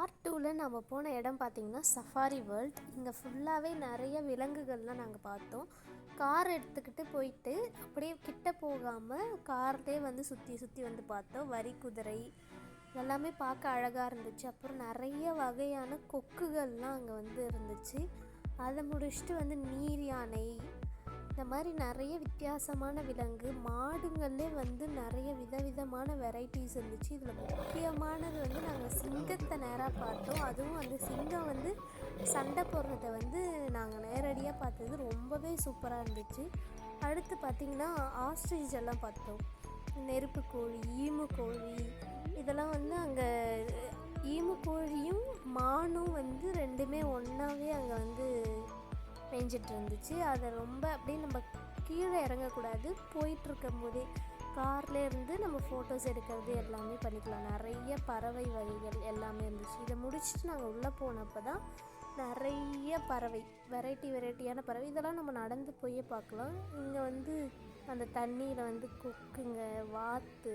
Part டூவில் நம்ம போன இடம் பார்த்திங்கன்னா சஃபாரி வேர்ல்ட் இங்கே ஃபுல்லாகவே நிறைய விலங்குகள்லாம் நாங்கள் பார்த்தோம். கார் எடுத்துக்கிட்டு போயிட்டு அப்படியே கிட்ட போகாமல் கார்லேயே வந்து சுற்றி சுற்றி வந்து பார்த்தோம். வரி குதிரை எல்லாமே பார்க்க அழகாக இருந்துச்சு. அப்புறம் நிறைய வகையான கொக்குகள்லாம் அங்கே வந்து இருந்துச்சு. அதை முடிச்சுட்டு வந்து நீர் யானை இந்த மாதிரி நிறைய வித்தியாசமான விலங்கு மாடுங்களே வந்து நிறைய விதவிதமான வெரைட்டிஸ் இருந்துச்சு. இதில் முக்கியமானது வந்து நாங்கள் சிங்கத்தை நேராக பார்த்தோம். அதுவும் அந்த சிங்கம் வந்து சண்டை போடுறத வந்து நாங்கள் நேரடியாக பார்த்தது ரொம்பவே சூப்பராக இருந்துச்சு. அடுத்து பார்த்திங்கன்னா ஆஸ்ட்ரிச் எல்லாம் பார்த்தோம். நெருப்பு கோழி ஈமு கோழி இதெல்லாம் வந்து அங்கே ஈமு கோழியும் மானும் வந்து ரெண்டுமே ஒன்றாவே அங்கே வந்து மேய்ஞ்சிட்டு இருந்துச்சு. அதை ரொம்ப அப்படியே நம்ம கீழே இறங்கக்கூடாது. போயிட்டுருக்கும் போதே கார்ல இருந்து நம்ம ஃபோட்டோஸ் எடுக்கிறது எல்லாமே பண்ணிக்கலாம். நிறைய பறவை வகைகள் எல்லாமே இருந்துச்சு. இதை முடிச்சுட்டு நாங்கள் உள்ளே போனப்போ தான் நிறைய பறவை வெரைட்டி வெரைட்டியான பறவை. இதெல்லாம் நம்ம நடந்து போயே பார்க்கலாம். இங்கே வந்து அந்த தண்ணியில் வந்து கொக்குங்க வாத்து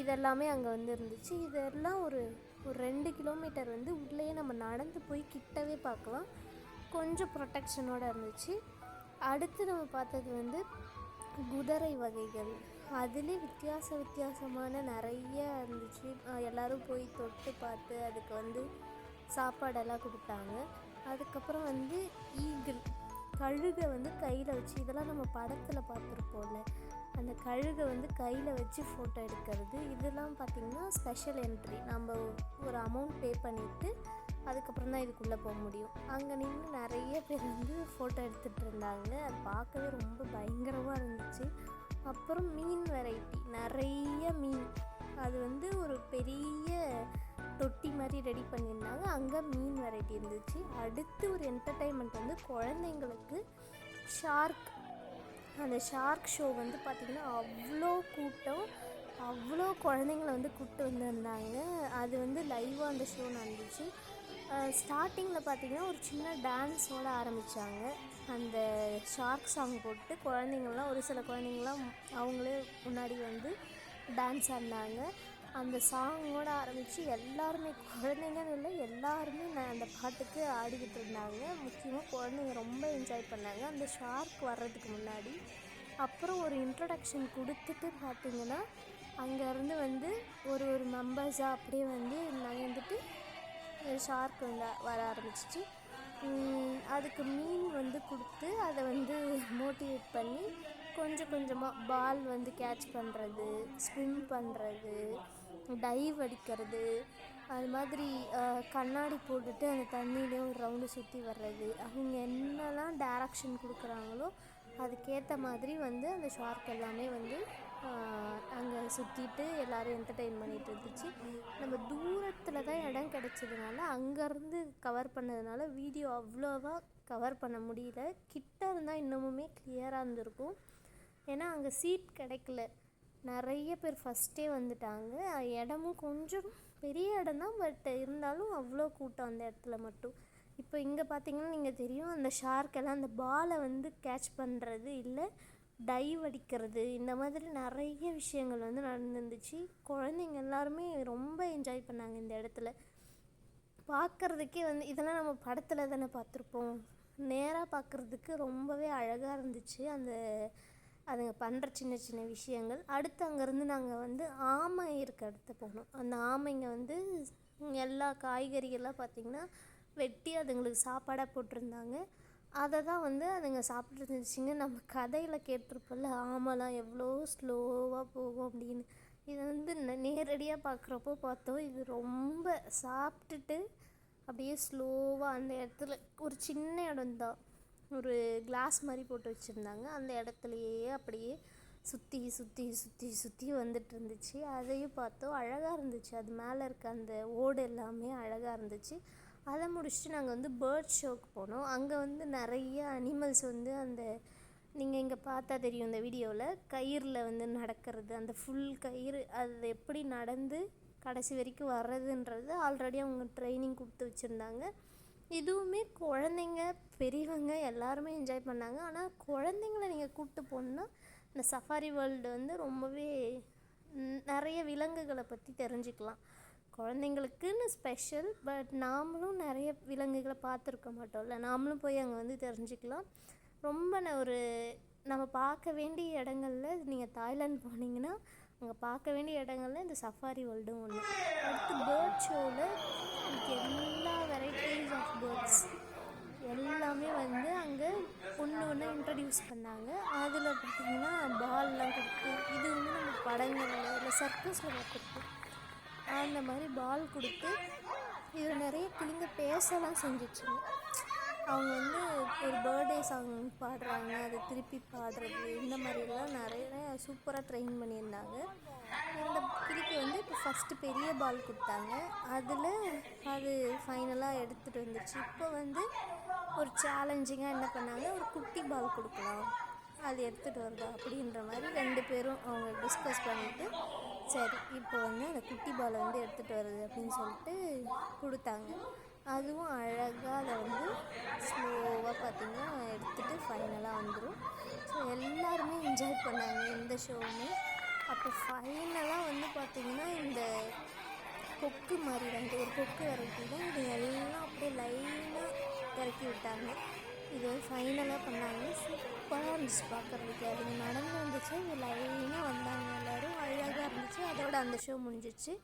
இதெல்லாமே அங்கே வந்து இருந்துச்சு. இதெல்லாம் ஒரு ஒரு ரெண்டு கிலோமீட்டர் வந்து உள்ளேயே நம்ம நடந்து போய் கிட்டவே பார்க்கலாம். கொஞ்சம் ப்ரொட்டக்ஷனோடு இருந்துச்சு. அடுத்து நம்ம பார்த்தது வந்து குதிரை வகைகள். அதுலேயே வித்தியாச வித்தியாசமான நிறைய இருந்துச்சு. எல்லோரும் போய் தொட்டு பார்த்து அதுக்கு வந்து சாப்பாடெல்லாம் கொடுத்தாங்க. அதுக்கப்புறம் வந்து ஈகிள். கழுகை வந்து கையில் வச்சு இதெல்லாம் நம்ம படத்தில் பார்த்துருப்போம்ல. அந்த கழுகை வந்து கையில் வச்சு ஃபோட்டோ எடுக்கிறது. இதெல்லாம் பார்த்திங்கன்னா ஸ்பெஷல் என்ட்ரி நம்ம ஒரு அமௌண்ட் பே பண்ணிவிட்டு அதுக்கப்புறம் தான் இதுக்குள்ளே போக முடியும். அங்கே நின்று நிறைய பேர் வந்து ஃபோட்டோ எடுத்துகிட்டு இருந்தாங்க. அது பார்க்கவே ரொம்ப பயங்கரமாக இருந்துச்சு. அப்புறம் மீன் வெரைட்டி நிறைய மீன். அது வந்து ஒரு பெரிய தொட்டி மாதிரி ரெடி பண்ணியிருந்தாங்க. அங்கே மீன் வெரைட்டி இருந்துச்சு. அடுத்து ஒரு என்டர்டைன்மெண்ட் வந்து குழந்தைங்களுக்கு ஷார்க் அந்த ஷார்க் ஷோ வந்து பார்த்திங்கன்னா அவ்வளோ கூட்டம். அவ்வளோ குழந்தைங்கள வந்து கூப்பிட்டு வந்திருந்தாங்க. அது வந்து லைவாக அந்த ஷோ நடந்துச்சு. ஸ்டார்டிங்கில் பார்த்தீங்கன்னா ஒரு சின்ன டான்ஸோட ஆரம்பித்தாங்க அந்த ஷார்க் சாங் போட்டு குழந்தைங்கள்லாம் ஒரு சில குழந்தைங்களாம் அவங்களே முன்னாடி வந்து டான்ஸ் ஆடினாங்க. அந்த சாங்கோட ஆரம்பித்து எல்லாருமே குழந்தைங்கன்னு இல்லை எல்லாருமே நான் அந்த பாட்டுக்கு ஆடிக்கிட்டு இருந்தாங்க. முக்கியமாக குழந்தைங்க ரொம்ப என்ஜாய் பண்ணாங்க. அந்த ஷார்க் வர்றதுக்கு முன்னாடி. அப்புறம் ஒரு இன்ட்ரடக்ஷன் கொடுத்துட்டு பார்த்தீங்கன்னா அங்கேருந்து வந்து ஒரு ஒரு மெம்பர்ஸாக அப்படியே வந்து நகர்ந்துட்டு ஷார்க் வந்து வர ஆரம்பிச்சிச்சு. அதுக்கு மீன் வந்து கொடுத்து அதை வந்து மோட்டிவேட் பண்ணி கொஞ்சம் கொஞ்சமாக பால் வந்து கேட்ச் பண்ணுறது ஸ்விம் பண்ணுறது டைவ் அடிக்கிறது அது மாதிரி கண்ணாடி போட்டுட்டு அந்த தண்ணியிலே ஒரு ரவுண்டு சுற்றி வர்றது அவங்க என்னெல்லாம் டேரக்ஷன் கொடுக்குறாங்களோ அதுக்கேற்ற மாதிரி வந்து அந்த ஷார்க் எல்லாமே வந்து அங்கே சுற்றிட்டு எல்லோரும் என்டர்டெயின் பண்ணிகிட்டு இருந்துச்சு. நம்ம தூரத்தில் தான் இடம் கிடச்சதுனால அங்கேருந்து கவர் பண்ணதுனால வீடியோ அவ்வளோவா கவர் பண்ண முடியல. கிட்ட இருந்தால் இன்னமுமே கிளியராக இருந்திருக்கும். ஏன்னா அங்கே சீட் கிடைக்கல. நிறைய பேர் ஃபஸ்ட்டே வந்துட்டாங்க. இடமும் கொஞ்சம் பெரிய இடம் தான் பட் இருந்தாலும் அவ்வளோ கூட்டம் அந்த இடத்துல மட்டும். இப்போ இங்கே பார்த்தீங்கன்னா நீங்கள் தெரியும் அந்த ஷார்க்கெல்லாம் அந்த பாலை வந்து கேட்ச் பண்ணுறது இல்லை டைவ் அடிக்கிறது இந்த மாதிரி நிறைய விஷயங்கள் வந்து நடந்துருந்துச்சு. குழந்தைங்க எல்லாருமே ரொம்ப என்ஜாய் பண்ணாங்க இந்த இடத்துல. பார்க்குறதுக்கே வந்து இதெல்லாம் நம்ம படத்தில் தானே பார்த்துருப்போம் நேராக பார்க்குறதுக்கு ரொம்பவே அழகாக இருந்துச்சு. அந்த அதுங்க பண்ணுற சின்ன சின்ன விஷயங்கள். அடுத்து அங்கேருந்து நாங்கள் வந்து ஆமை இருக்க இடத்த போனோம். அந்த ஆமைங்க வந்து எல்லா காய்கறிகள்லாம் பார்த்திங்கன்னா வெட்டி அதுங்களுக்கு சாப்பாடாக போட்டிருந்தாங்க. அதை தான் வந்து அதுங்க சாப்பிட்டு இருந்துச்சுங்க. நம்ம கதையில் கேட்டிருப்போம்ல ஆமாலாம் எவ்வளோ ஸ்லோவாக போகும் அப்படின்னு. இது வந்து நேரடியாக பார்க்குறப்போ பார்த்தோம். இது ரொம்ப சாப்பிட்டுட்டு அப்படியே ஸ்லோவாக அந்த இடத்துல ஒரு சின்ன இடம் தான் ஒரு கிளாஸ் மாதிரி போட்டு வச்சுருந்தாங்க. அந்த இடத்துலையே அப்படியே சுற்றி சுற்றி சுற்றி சுற்றி வந்துட்டு இருந்துச்சு. அதையும் பார்த்தோம். அழகாக இருந்துச்சு. அது மேலே இருக்க அந்த ஓடு எல்லாமே அழகாக இருந்துச்சு. அதை முடிச்சுட்டு நாங்கள் வந்து பேர்ட் ஷோக்கு போனோம். அங்கே வந்து நிறைய அனிமல்ஸ் வந்து அந்த நீங்கள் இங்கே பார்த்தா தெரியும் இந்த வீடியோவில் கயிறில் வந்து நடக்கிறது அந்த ஃபுல் கயிறு அது எப்படி நடந்து கடைசி வரைக்கும் வர்றதுன்றது ஆல்ரெடி அவங்க ட்ரைனிங் கொடுத்து வச்சுருந்தாங்க. இதுவுமே குழந்தைங்க பெரியவங்க எல்லாருமே என்ஜாய் பண்ணாங்க. ஆனால் குழந்தைங்கள நீங்கள் கூப்பிட்டு போகணுன்னா இந்த சஃபாரி வேர்ல்டு வந்து ரொம்பவே நிறைய விலங்குகளை பற்றி தெரிஞ்சுக்கலாம். குழந்தைங்களுக்குன்னு ஸ்பெஷல் பட் நாமளும் நிறைய விலங்குகளை பார்த்துருக்க மாட்டோம்ல. நாமளும் போய் அங்கே வந்து தெரிஞ்சுக்கலாம். ரொம்ப ந- ஒரு நம்ம பார்க்க வேண்டிய இடங்கள்ல நீங்கள் தாய்லாந்து போனீங்கன்னா அங்கே பார்க்க வேண்டிய இடங்கள்ல இந்த சஃபாரி வேர்ல்டும் ஒன்று அடுத்து பேர்ட் ஷோவில் எல்லா வெரைட்டிஸ் ஆஃப் பேர்ட்ஸ் எல்லாமே வந்து அங்கே ஒன்று ஒன்று இன்ட்ரடியூஸ் பண்ணாங்க. அதில் பார்த்தீங்கன்னா பால்லாம் கொடுத்து இது வந்து நம்ம படங்களில் இல்லை சர்க்கஸில் பார்த்துருக்கோம் அந்த மாதிரி பால் கொடுத்து இதில் நிறைய கிளிங்க பேசலாம் செஞ்சிச்சுங்க அவங்க வந்து ஒரு பர்த்டே சாங் பாடுறாங்க அதை திருப்பி பாடுறது இந்த மாதிரிலாம் நிறைய சூப்பராக ட்ரெயின் பண்ணியிருந்தாங்க. அந்த கிளிக்கு வந்து இப்போ ஃபஸ்ட்டு பெரிய பால் கொடுத்தாங்க. அதில் அது ஃபைனலாக எடுத்துகிட்டு வந்துச்சு. இப்போ வந்து ஒரு சேலஞ்சிங்காக என்ன பண்ணாங்க? ஒரு குட்டி பால் கொடுக்கலாம். அது எடுத்துகிட்டு வருதா அப்படின்ற மாதிரி ரெண்டு பேரும் அவங்க டிஸ்கஸ் பண்ணிவிட்டு சரி இப்போ வந்து அந்த குட்டி பாலை வந்து எடுத்துகிட்டு வருது அப்படின்னு சொல்லிட்டு கொடுத்தாங்க. அதுவும் அழகாக அதை வந்து ஸ்லோவாக பார்த்திங்கன்னா எடுத்துகிட்டு ஃபைனலாக வந்துடும் ஸோ எல்லாருமே என்ஜாய் பண்ணாங்க இந்த ஷோவுமே அப்போ ஃபைனலாக வந்து பார்த்திங்கன்னா இந்த கொக்கு மாதிரி வந்து ஒரு கொக்கு இறக்கி தான். இது எல்லாம் அப்படியே லைனாக இறக்கி விட்டாங்க. இது வந்து ஃபைனலாக பண்ணாங்க. சூப்பராக இருந்துச்சு பார்க்குறதுக்கு. அது நடந்து வந்துச்சு. இது லைனாக வந்தாங்க எல்லோரும். அழகாக இருந்துச்சு. அதோட அந்த ஷோ முடிஞ்சிச்சு.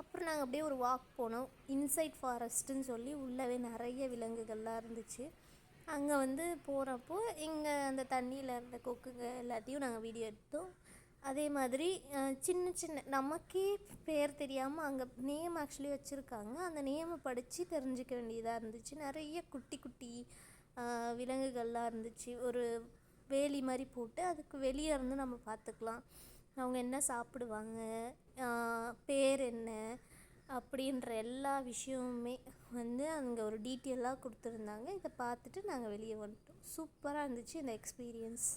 அப்புறம் நாங்கள் அப்படியே ஒரு வாக் போனோம். இன்சைட் ஃபாரஸ்ட்டுன்னு சொல்லி உள்ளவே நிறைய விலங்குகள்லாம் இருந்துச்சு. அங்கே வந்து போகிறப்போ இங்கே அந்த தண்ணியில் இருந்த கொக்குங்க எல்லாத்தையும் நாங்கள் வீடியோ எடுத்தோம். அதே மாதிரி சின்ன சின்ன நமக்கே பேர் தெரியாமல் அங்கே நேம் ஆக்சுவலி வச்சுருக்காங்க. அந்த நேமை படித்து தெரிஞ்சுக்க வேண்டியதாக இருந்துச்சு. நிறைய குட்டி குட்டி விலங்குகள்லாம் இருந்துச்சு. ஒரு வேலி மாதிரி போட்டு அதுக்கு வெளியே இருந்து நம்ம பார்த்துக்கலாம். அவங்க என்ன சாப்பிடுவாங்க? பேர் என்ன? அப்படின்ற எல்லா விஷயமுமே வந்து அங்கே ஒரு டீட்டெயிலாக கொடுத்துருந்தாங்க. இதை பார்த்துட்டு நாங்கள் வெளியே வந்துட்டோம். சூப்பராக இருந்துச்சு இந்த எக்ஸ்பீரியன்ஸ்